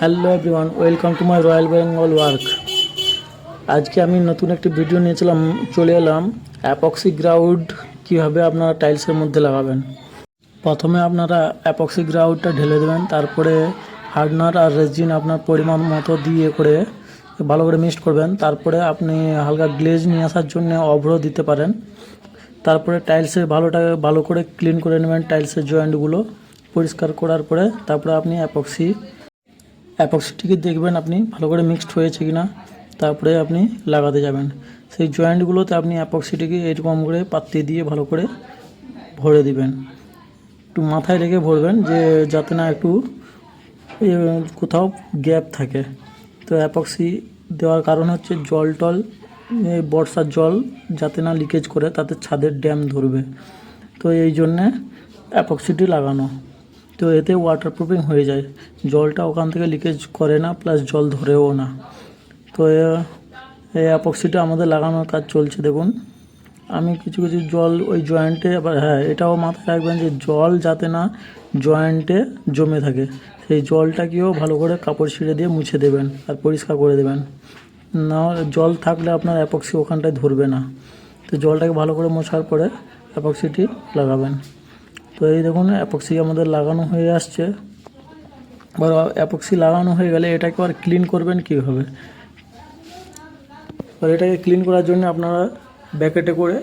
Hello everyone, welcome to my royal Bengal work. আজকে আমি নতুন একটি ভিডিও নিয়েছিলাম চলে এলাম অ্যাপক্সি গ্রাউড, কীভাবে আপনারা টাইলসের মধ্যে লাগাবেন। প্রথমে আপনারা অ্যাপক্সি গ্রাউডটা ঢেলে দেবেন, তারপরে হার্ডনার আর রেজিন আপনার পরিমাণ মতো দিয়ে করে ভালো করে মিক্সড করবেন। তারপরে আপনি হালকা গ্লেজ নিয়ে আসার জন্য অভ্র দিতে পারেন। তারপরে টাইলসের ভালোটা ভালো করে ক্লিন করে নেবেন টাইলসের জয়েন্টগুলো পরিষ্কার করার পরে তারপরে আপনি অ্যাপক্সি অ্যাপক্সিটিকে দেখবেন আপনি, ভালো করে মিক্সড হয়েছে কি না তারপরে আপনি লাগাতে যাবেন। সেই জয়েন্টগুলোতে আপনি অ্যাপক্সিটিকে এরকম করে পাত্তি দিয়ে ভালো করে ভরে দিবেন। একটু মাথায় রেখে ভরবেন যে যাতে না একটু কোথাও গ্যাপ থাকে। তো অ্যাপক্সি দেওয়ার কারণ হচ্ছে জল টল বর্ষার জল যাতে না লিকেজ করে, তাতে ছাদের ড্যাম ধরবে। তো এই জন্যে অ্যাপক্সিটি লাগানো। তো এতে ওয়াটারপ্রুফিং হয়ে যায়। জলটা ওখান থেকে লিকেজ করে না প্লাস জল ধরেও না। তো এই অ্যাপক্সিটা আমাদের লাগানোর কাজ চলছে, দেখুন। আমি কিছু কিছু জল ওই জয়েন্টে আবার হ্যাঁ এটাও মাথায় রাখবেন যে জল যাতে না জয়েন্টে জমে থাকে, সেই জলটাকেও ভালো করে কাপড় ছিঁড়ে দিয়ে মুছে দেবেন আর পরিষ্কার করে দেবেন। না জল থাকলে আপনার অ্যাপক্সি ওখানটায় ধরবে না। তো জলটাকে ভালো করে মোছার পরে অ্যাপক্সিটি লাগাবেন। তো এই দেখুন অ্যাপক্সি আমাদের লাগানো হয়ে আসছে। এবার অ্যাপক্সি লাগানো হয়ে গেলে এটাকে আর ক্লিন করবেন কীভাবে? এবার এটাকে ক্লিন করার জন্য আপনারা ব্যাকেটে করে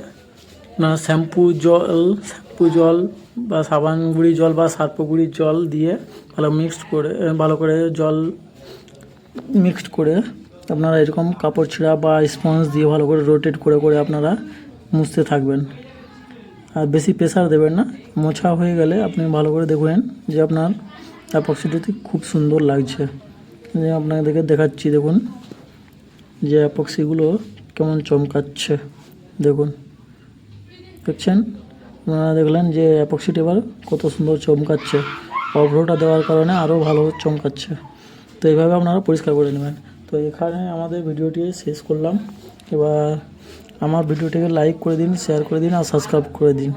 না শ্যাম্পু জল শ্যাম্পু জল বা সাবান গুঁড়ি জল বা সার্প গুঁড়ির জল দিয়ে ভালো মিক্সড করে, ভালো করে জল মিক্সড করে আপনারা এরকম কাপড় ছিঁড়া বা স্পঞ্জ দিয়ে ভালো করে রোটেট করে করে আপনারা মুছতে থাকবেন। বেশি প্রেসার দেবেন না। মোছা হয়ে গেলে আপনি ভালো করে দেখবেন যে আপনার অ্যাপক্সিটিতে খুব সুন্দর লাগছে। যে আপনাদেরকে দেখাচ্ছি, দেখুন। যে অ্যাপক্সিগুলো কেমন চমকাচ্ছে, দেখুন। দেখছেন? আপনারা দেখলেন যে অ্যাপক্সিটি এবার কত সুন্দর চমকাচ্ছে। অভ্রটা দেওয়ার কারণে আরও ভালো চমকাচ্ছে। তো এইভাবে আপনারা পরিষ্কার করে নেবেন। তো এখানে আমাদের ভিডিওটি শেষ করলাম। এবার আমার ভিডিওটিকে লাইক করে দিন শেয়ার করে দিন আর সাবস্ক্রাইব করে দিন।